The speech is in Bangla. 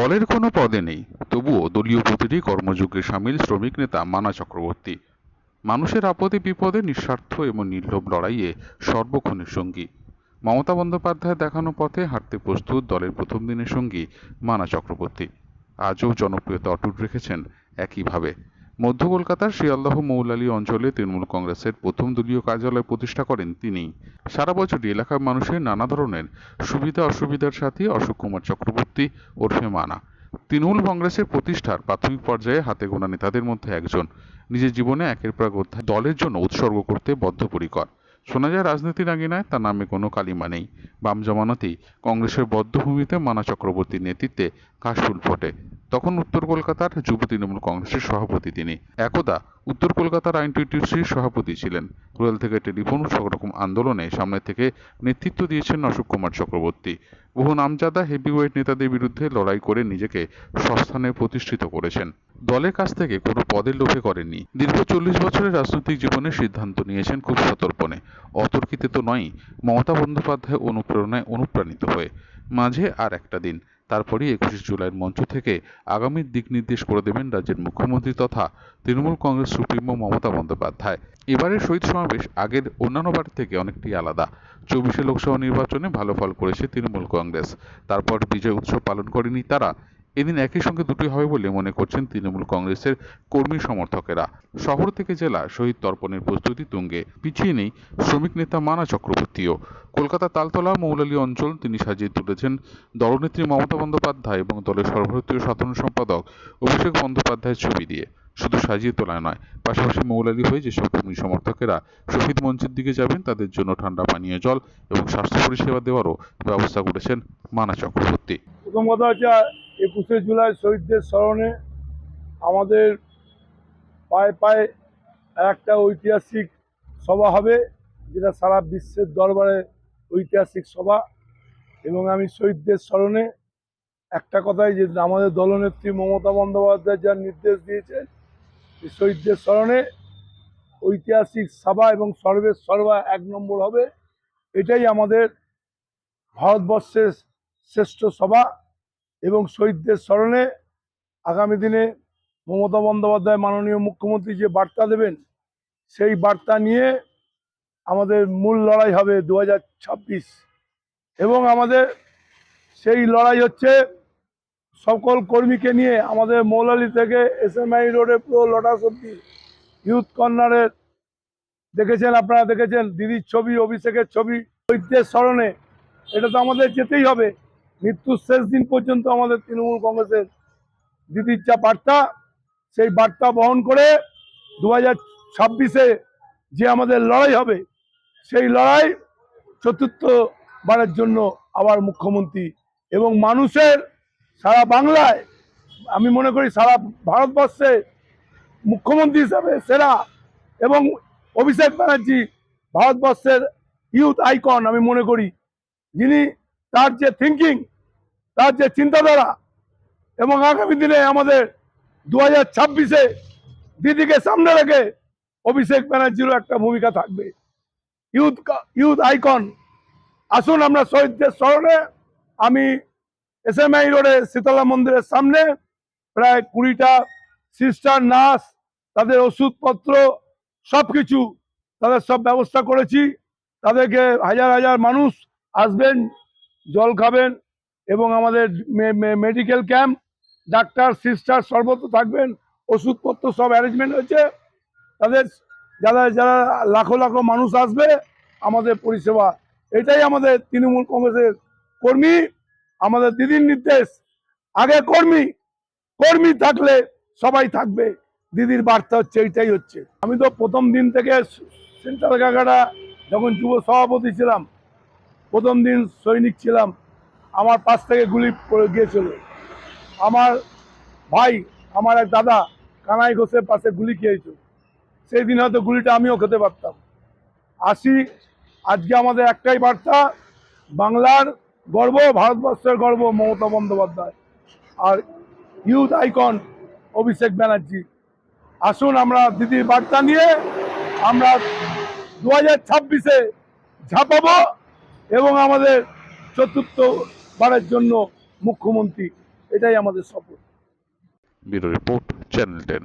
দলের কোনো পদে নেই। তবুও দলীয় প্রতিটি কর্মযজ্ঞে সামিল শ্রমিক নেতা মানা চক্রবর্তী। মানুষের আপদে বিপদে নিঃস্বার্থ এবং নির্লোভ লড়াইয়ে সর্বক্ষণের সঙ্গী। মমতা বন্দ্যোপাধ্যায় দেখানো পথে হাঁটতে প্রস্তুত দলের প্রথম দিনের সঙ্গী মানা চক্রবর্তী। আজও জনপ্রিয়তা অটুট রেখেছেন একইভাবে। মধ্য কলকাতার শিয়ালদহ মৌলালী অঞ্চলে তৃণমূল কংগ্রেসের প্রথম দলীয় কার্যালয় প্রতিষ্ঠা করেন তিনি। সারা বছরই এলাকার মানুষের নানা ধরনের সুবিধা অসুবিধার সাথে অশোক কুমার চক্রবর্তী ওরফে মানা। তৃণমূল কংগ্রেসের প্রতিষ্ঠার প্রাথমিক পর্যায়ে হাতে গোনা নেতাদের মধ্যে একজন। নিজের জীবনে একের পর অধ্যায় দলের জন্য উৎসর্গ করতে বদ্ধপরিকর। শোনা যায়, রাজনীতির আঙিনায় তার নামে কোনো কালিমা নেই। বাম জমানাতেই কংগ্রেসের বদ্ধভূমিতে মানা চক্রবর্তীর নেতৃত্বে কাশফুল ফোটে। তখন উত্তর কলকাতার যুব তৃণমূল কংগ্রেসের সভাপতি তিনি। একদা উত্তর কলকাতার আইনটিটিউসির সভাপতি ছিলেন। রুয়েল থেকে টেলিফোন রকম আন্দোলনে সামনে থেকে নেতৃত্ব দিয়েছেন অশোক কুমার চক্রবর্তী। বহু নামজাদা হেভিওয়েট নেতাদের বিরুদ্ধে লড়াই করে নিজেকে সস্থানে প্রতিষ্ঠিত করেছেন। দলের কাছ থেকে কোনো পদের লোভে করেননি। দীর্ঘ চল্লিশ বছরের রাজনৈতিক জীবনে সিদ্ধান্ত নিয়েছেন খুব সতর্পণে। অতর্কিতে তো নয় মমতা বন্দ্যোপাধ্যায় অনুপ্রেরণায় অনুপ্রাণিত হয়ে। মাঝে আর একটা দিন তারপরেই একুশে জুলাইয়ের মঞ্চ থেকে আগামী দিক নির্দেশ করে দেবেন রাজ্যের মুখ্যমন্ত্রী তথা তৃণমূল কংগ্রেস সুপ্রিমো মমতা বন্দ্যোপাধ্যায়। এবারের শহীদ সমাবেশ আগের অন্যান্য বার থেকে অনেকটি আলাদা। চব্বিশে লোকসভা নির্বাচনে ভালো ফল করেছে তৃণমূল কংগ্রেস। তারপর বিজয় উৎসব পালন করেনি তারা। এদিন একই সঙ্গে দুটি হবে বলে মনে করছেন তৃণমূল কংগ্রেসের কর্মী সমর্থকেরা। শহর থেকে জেলা শহীদ তর্পণের প্রস্তুতি তুঙ্গে। পিছিয়ে নেই শ্রমিক নেতা মানা চক্রবর্তীও। কলকাতা তালতলা মৌলালী অঞ্চল তিনি সাজিয়ে তুলেছেন দলনেত্রী মমতা বন্দ্যোপাধ্যায় এবং দলের সর্বভারতীয় সাধারণ সম্পাদক অভিষেক বন্দ্যোপাধ্যায়ের ছবি দিয়ে। শুধু সাজিয়ে তোলায় নয়, পাশাপাশি মৌলালী হয়ে যেসব কর্মী সমর্থকেরা শহীদ মঞ্চের দিকে যাবেন, তাদের জন্য ঠান্ডা পানীয় জল এবং স্বাস্থ্য পরিষেবা দেওয়ারও ব্যবস্থা করেছেন মানা চক্রবর্তী। প্রথম কথা হচ্ছে একুশে জুলাই শহীদদের স্মরণে আমাদের পায়ে পায়ে একটা ঐতিহাসিক সভা হবে, যেটা সারা বিশ্বের দরবারে ঐতিহাসিক সভা। এবং আমি শহীদদের স্মরণে একটা কথাই যে আমাদের দলনেত্রী মমতা বন্দ্যোপাধ্যায় যার নির্দেশ দিয়েছেন যে শহীদদের স্মরণে ঐতিহাসিক সভা এবং সর্বের সর্বা এক নম্বর হবে। এটাই আমাদের ভারতবর্ষের শ্রেষ্ঠ সভা। এবং শহীদদের স্মরণে আগামী দিনে মমতা বন্দ্যোপাধ্যায় মাননীয় মুখ্যমন্ত্রী যে বার্তা দেবেন, সেই বার্তা নিয়ে আমাদের মূল লড়াই হবে দু হাজার ছাব্বিশ। এবং আমাদের সেই লড়াই হচ্ছে সকল কর্মীকে নিয়ে আমাদের মৌলালি থেকে এস এম আই রোডে পুরো লটাস অব্দি ইউথ কর্নারের দেখেছেন আপনারা দেখেছেন, দিদির ছবি, অভিষেকের ছবি, শহীদদের স্মরণে। এটা তো আমাদের যেতেই হবে। মৃত্যুর শেষ দিন পর্যন্ত আমাদের তৃণমূল কংগ্রেসের দিদির যা বার্তা, সেই বার্তা বহন করে দু হাজার ছাব্বিশে যে আমাদের লড়াই হবে, সেই লড়াই চতুর্থ বারের জন্য আবার মুখ্যমন্ত্রী এবং মানুষের সারা বাংলায়, আমি মনে করি সারা ভারতবর্ষে মুখ্যমন্ত্রী হিসাবে সেরা এবং অভিষেক ব্যানার্জি ভারতবর্ষের ইউথ আইকন আমি মনে করি, যিনি তার যে থিঙ্কিং তার যে চিন্তাধারা, এবং আগামী দিনে আমাদের দু হাজার ছাব্বিশে দিদিকে সামনে রেখে অভিষেক ব্যানার্জিরও একটা ভূমিকা থাকবে। ইউথ ইউথ আইকন আসুন আমরা শহীদদের স্মরণে, আমি এস এম আই রোডে শীতলা মন্দিরের সামনে প্রায় কুড়িটা সিস্টার নার্স তাদের ওষুধপত্র সব কিছু তাদের সব ব্যবস্থা করেছি। তাদেরকে হাজার হাজার মানুষ আসবেন জল খাবেন এবং আমাদের মেডিকেল ক্যাম্প ডাক্তার সিস্টার সর্বত্র থাকবেন, ওষুধপত্র সব অ্যারেঞ্জমেন্ট হয়েছে। তাদের যারা যারা লাখো লাখো মানুষ আসবে, আমাদের পরিষেবা, এটাই আমাদের তৃণমূল কংগ্রেসের কর্মী, আমাদের দিদির নির্দেশ। আগে কর্মী কর্মী থাকলে সবাই থাকবে। দিদির বার্তা হচ্ছে, এইটাই হচ্ছে। আমি তো প্রথম দিন থেকে সেন্ট্রাল কাকাটা যখন যুব সভাপতি ছিলাম প্রথম দিন সৈনিক ছিলাম। আমার পাশ থেকে গুলি পড়ে গিয়েছিল। আমার ভাই, আমার এক দাদা কানাই ঘোষের পাশে গুলি খেয়েছিল। সেই দিন হয়তো গুলিটা আমিও খেতে পারতাম। আসি, আজকে আমাদের একটাই বার্তা, বাংলার গর্ব, ভারতবর্ষের গর্ব, মমতা বন্দ্যোপাধ্যায়। আর ইউথ আইকন অভিষেক ব্যানার্জি। আসুন আমরা দিদির বার্তা নিয়ে আমরা দু হাজার ছাব্বিশে ঝাঁপাবো। এবং আমাদের চতুর্থ বারের জন্য মুখ্যমন্ত্রী এটাই আমাদের সফল ব্যুরো রিপোর্ট চ্যানেল টেন।